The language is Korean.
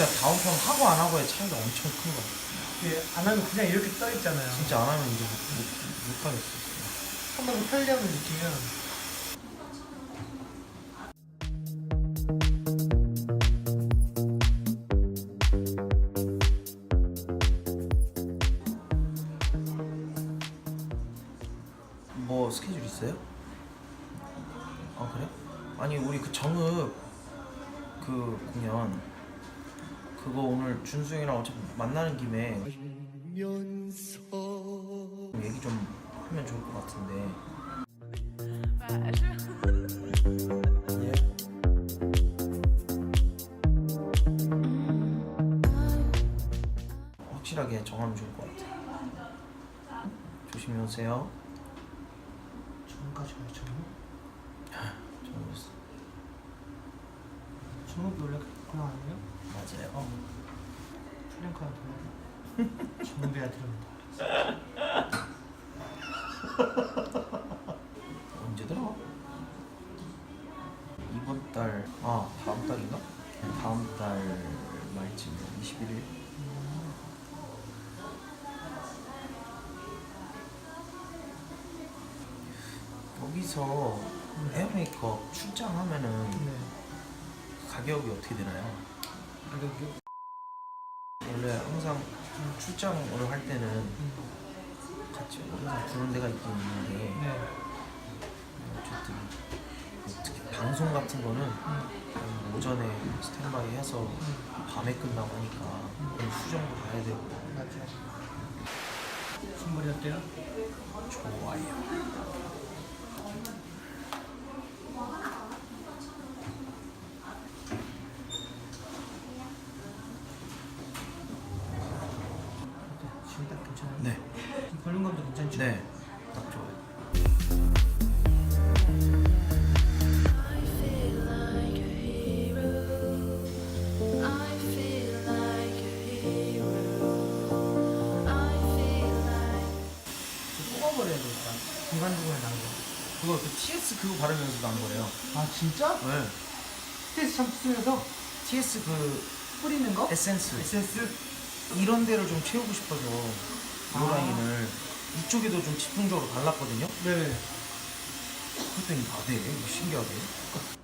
진짜 다운펌 하고 안 하고의 차이가 엄청 큰 거. 이게 안 하면 그냥 이렇게 떠 있잖아요. 진짜 안 하면 이제 못, 못, 못 하겠어. 한번 더 편리함을 느끼면 뭐 스케줄 있어요? 아 그래? 아니 우리 그 정읍 그 공연 그거 오늘 준수 형이랑 어차피 만나는 김에 얘기 좀 하면 좋을 것 같은데. 예. 확실하게 정하면 좋을 것 같아 조심히 오세요. 전까지 가요 전국? 정했어. 전국이 원래 그거 아니에요? 맞아요 어. 플랭카드 전국이라 들었다. 언제 들어? 이번 달, 아 다음 달인가? 다음 달 말쯤 21일. 여기서 헤어 메이크업 출장하면은 네. 가격이 어떻게 되나요? 가격이 원래 항상 출장을 할 때는 음. 같이 항상 부른 데가 있긴 있는데 네. 어쨌든 뭐 특히 방송 같은 거는 음. 오전에 스탠바이 해서 밤에 끝나고 하니까 그럼 수정도 가야 되고 맞죠. 선물이 어때요? 좋아요. 지금 딱 괜찮아요? 네, 볼륨감도 괜찮죠? 네, 딱 좋아요. 뽑아버려야 돼 일단. 중간 중간에 거. 그거 그 TS 그거 바르면서 난 거예요. 아 진짜? 네. 스테이스 샴푸 쓰면서 TS 그 뿌리는 거? 에센스 에센스? 이런 데를 좀 채우고 싶어서 아. 이 라인을 이쪽에도 좀 집중적으로 발랐거든요. 네. 그랬더니 다 돼. 신기하게.